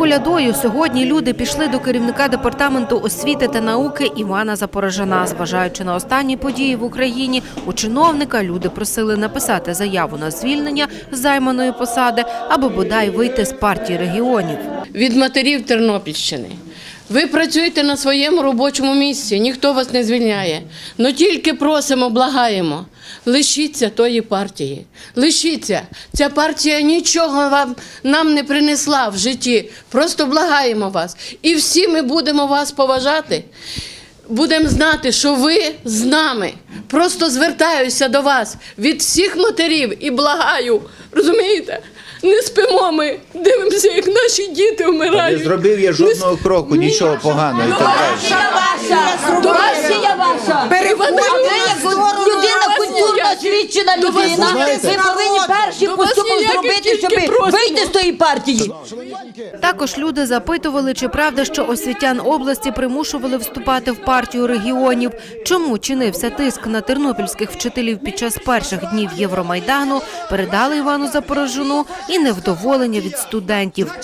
колядою сьогодні люди пішли до керівника департаменту освіти та науки Івана Запорожана. Зважаючи на останні події в Україні, у чиновника люди просили написати заяву на звільнення з займаної посади або бодай вийти з партії регіонів. від матерів Тернопільщини. Ви працюєте на своєму робочому місці, ніхто вас не звільняє. Но тільки просимо, благаємо. Лишіться тої партії. Лишіться. Ця партія нічого вам нам не принесла в житті. Просто благаємо вас. І всі ми будемо вас поважати. Будемо знати, що ви з нами. Просто звертаюся до вас від всіх матерів і благаю. Розумієте? Не спимо ми, дивимося, як наші діти Не зробив я жодного кроку, нічого поганого і так далі. До Росія ваша! Переходьте, як людина культурна, освічена людина. знаєте- Ви повинні перші До вас поступок ніяких зробити, щоб вийти з тої партії. Також люди запитували, чи правда, що освітян області примушували вступати в партію регіонів. Чому чинився тиск на тернопільських вчителів під час перших днів Євромайдану, передали Івану Запорожину і невдоволення від студентів.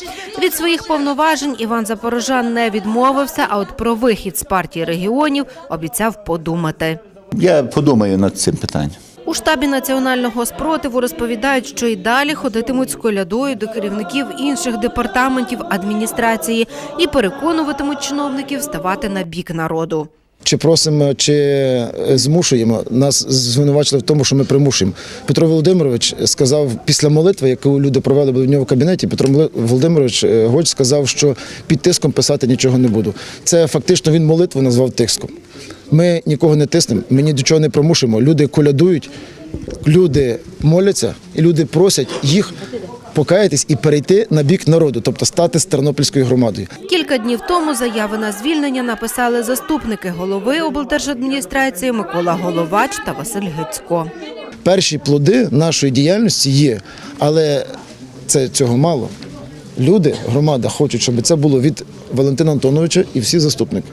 Від своїх повноважень Іван Запорожан не відмовився, а от про вихід з партії регіонів обіцяв подумати. Я подумаю над цим питанням. У штабі національного спротиву розповідають, що й далі ходитимуть з колядою до керівників інших департаментів адміністрації і переконуватимуть чиновників ставати на бік народу. Чи просимо, чи е, змушуємо. Нас звинувачили в тому, що ми примушуємо. Петро Володимирович сказав після молитви, яку люди провели в нього в кабінеті. Петро Володимирович е, Гоч сказав, що під тиском писати нічого не буду. Це фактично він молитву назвав тиском. Ми нікого не тиснемо, ми ні до чого не примушуємо. Люди колядують, люди моляться, і люди просять їх покаятись і перейти на бік народу, тобто стати з тернопільською громадою. Кілька днів тому заяви на звільнення написали заступники голови облдержадміністрації Микола Головач та Василь Гицько. перші плоди нашої діяльності є, але це цього мало. Люди, громада хочуть, щоб це було від Валентина Антоновича і всі заступники.